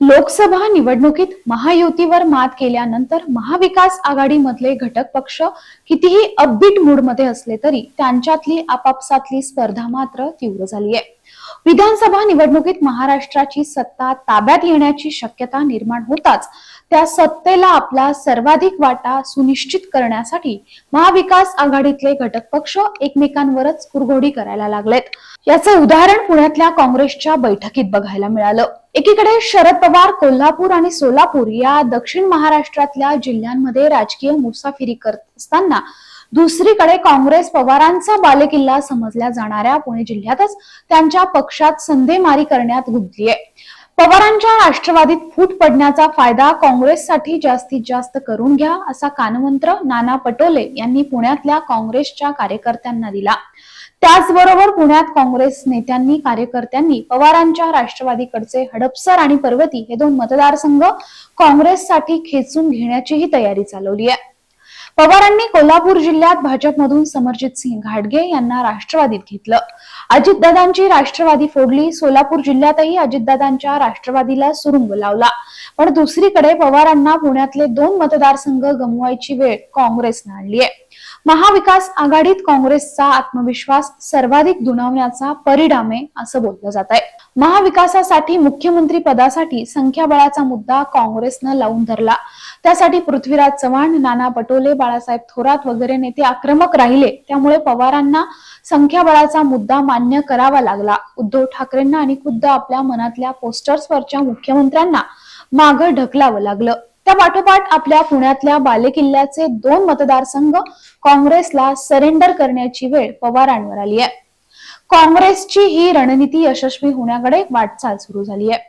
लोकसभा निवडणुकीत महायुतीवर मात केल्यानंतर महाविकास आघाडीमधले घटक पक्ष कितीही अपबीट मूडमध्ये असले तरी त्यांच्यातली आपापसातली स्पर्धा मात्र तीव्र झाली आहे विधानसभा निवडणुकीत महाराष्ट्राची सत्ता ताब्यात येण्याची शक्यता निर्माण होताच. त्या सत्तेला आपला सर्वाधिक वाटा सुनिश्चित करण्यासाठी महाविकास आघाडीतले घटक पक्ष एकमेकांवरच कुरघोडी करायला लागलेत. याचं उदाहरण पुण्यातल्या काँग्रेसच्या बैठकीत बघायला मिळालं. एकीकडे शरद पवार कोल्हापूर आणि सोलापूर या दक्षिण महाराष्ट्रातल्या जिल्ह्यांमध्ये राजकीय मुसाफिरी करत असताना दुसरीकडे काँग्रेस पवारांचा बालेकिल्ला समजल्या जाणाऱ्या पुणे जिल्ह्यातच त्यांच्या पक्षात संधेमारी करण्यात गुंतलीये पवारांच्या राष्ट्रवादीत फूट पडण्याचा फायदा काँग्रेससाठी जास्तीत जास्त करून घ्या असा कानमंत्र नाना पटोले यांनी पुण्यातल्या काँग्रेसच्या कार्यकर्त्यांना दिला. त्याचबरोबर पुण्यात काँग्रेस नेत्यांनी कार्यकर्त्यांनी पवारांच्या राष्ट्रवादीकडचे हडपसर आणि पर्वती हे दोन मतदारसंघ काँग्रेससाठी खेचून घेण्याचीही तयारी चालवली आहे पवारांनी कोल्हापूर जिल्ह्यात भाजपमधून समरजित सिंह घाटगे यांना राष्ट्रवादीत घेतलं. अजितदादांची राष्ट्रवादी फोडली सोलापूर जिल्ह्यातही अजितदादांच्या राष्ट्रवादीला सुरुंग लावला. पण दुसरीकडे पवारांना पुण्यातले दोन मतदारसंघ गमवायची वेळ काँग्रेसनं आणली आहे. महाविकास आघाडीत काँग्रेसचा आत्मविश्वास सर्वाधिक दुणावण्याचा परिणाम आहे असं बोललं जात आहे. महाविकासासाठी मुख्यमंत्री पदासाठी संख्याबळाचा मुद्दा काँग्रेसनं लावून धरला. त्यासाठी पृथ्वीराज चव्हाण नाना पटोले बाळासाहेब थोरात वगैरे नेते आक्रमक राहिले. त्यामुळे पवारांना संख्याबळाचा मुद्दा मान्य करावा लागला. उद्धव ठाकरेंना आणि खुद्द आपल्या मनातल्या पोस्टर्सवरच्या मुख्यमंत्र्यांना मागं ढकलावं लागलं. त्या पाठोपाठ आपल्या पुण्यातल्या बालेकिल्ल्याचे दोन मतदारसंघ काँग्रेसला सरेंडर करण्याची वेळ पवारांवर आली आहे काँग्रेसची ही रणनीती यशस्वी होण्याकडे वाटचाल सुरू झाली आहे